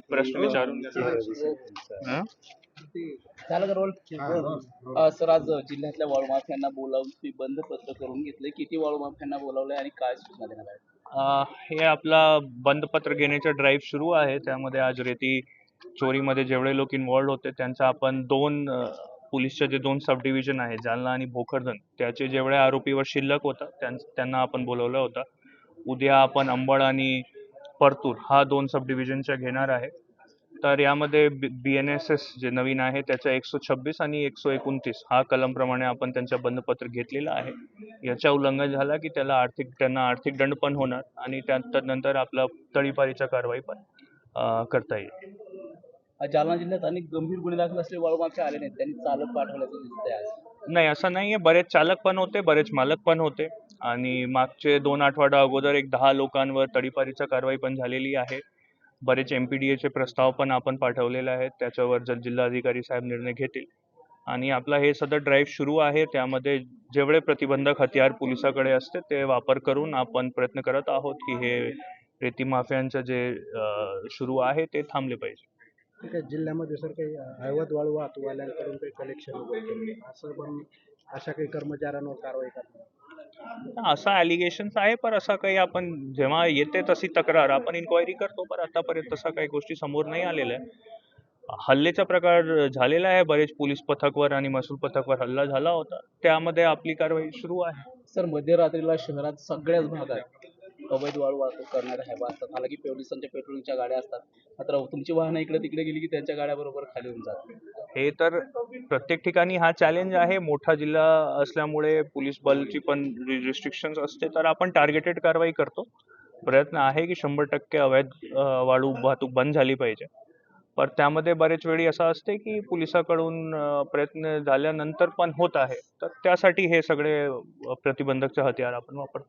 प्रश्न विचारून सर आज जिल्ह्यातल्या वाळू माफियांना बोलावून तुम्ही बंदपत्र करून घेतले. किती वाळू माफियांना बोलावलंय आणि काय सूचना आल्या अं, हे आपला बंदपत्र घेण्याचा ड्राईव्ह सुरू आहे. त्यामध्ये आज रेती चोरीमध्ये जेवढे लोक इन्व्हॉल्ड होते त्यांचा आपण दोन पोलीसचे जे दोन सब डिव्हिजन आहे जालना आणि भोकरदन त्याचे जेवढे आरोपीवर शिल्लक होता त्यां- त्यांना आपण बोलवलं होतं. उद्या आपण अंबड आणि परतूर हा दोन सब डिव्हिजनच्या घेणार आहे. तर यामध्ये बी एन एस एस जे नवीन आहे त्याचा एकशे छब्बीस आणि एकशे एकोणतीस हा कलमप्रमाणे आपण त्यांच्या बंदपत्र घेतलेलं आहे. याच्या उल्लंघन झाला की त्याला आर्थिक त्यांना आर्थिक दंड पण होणार आणि त्यानंतर नंतर आपला तळीपारीचा कारवाई पण करता येईल. जालना जिल्ह्यात अनेक गंभीर गुन्हे दाखल असलेले वाळू माफिया आले नाहीत त्यांनी चालक पाठवल्याचं दिसतंय आज. नाही असं नाहीये. बरेच चालक पण होते बरेच मालक पण होते. आणि मागचे दोन आठवडा अगोदर एक दहा लोकांवर तडीपारीचा कारवाई पण झालेली आहे. बरेच एम पी डी एचे प्रस्ताव पण आपण पाठवलेले आहेत त्याच्यावर जर जिल्हाधिकारी साहेब निर्णय घेतील. आणि आपला हे सदर ड्राईव्ह सुरू आहे त्यामध्ये जेवढे प्रतिबंधक हत्यार पोलिसाकडे असते ते वापर करून आपण प्रयत्न करत आहोत की हे रेती माफियांचं जे सुरू आहे ते थांबले पाहिजे. ठीक आहे जिल्ह्यामध्ये सर काही अवैध वाळू वाहतूकवाल्यांकडून काही कलेक्शन असं पण अशा काही कर्मचाऱ्यांवर कारवाई करणार. असा ॲलिगेशन्स आहे पण असा काही आपण जेव्हा येते तशी तक्रार. आपण इन्क्वायरी करतो पण आतापर्यंत तसा काही गोष्टी समोर नाही आलेल्या. आहे हल्लेचा प्रकार झालेला आहे. बरेच पोलीस पथकवर आणि महसूल पथकवर हल्ला झाला होता. त्यामध्ये आपली कारवाई सुरू आहे. सर मध्यरात्रीला शहरात सगळ्याच भागात अवैध वाळू वाहतूक करणाऱ्या हॅवा असतात मला की पोलिसांच्या पेट्रोलिंगच्या गाड्या असतात. मात्र तुमची वाहनं इकडे तिकडे गेली की त्यांच्या गाड्या बरोबर खाली होऊन जातात. हे तर प्रत्येक ठिकाणी हा चॅलेंज आहे. मोठा जिल्हा असल्यामुळे पोलीस बलची पण रिस्ट्रिक्शन्स असते तर आपण टार्गेटेड कारवाई करतो. प्रयत्न आहे की शंभर टक्के अवैध वाळू वाहतूक बंद झाली पाहिजे. पण त्यामध्ये बरेच वेळी असं असते की पोलिसाकडून प्रयत्न झाल्यानंतर पण होत आहे. तर त्यासाठी हे सगळे प्रतिबंधकचे हत्यार आपण वापरतो.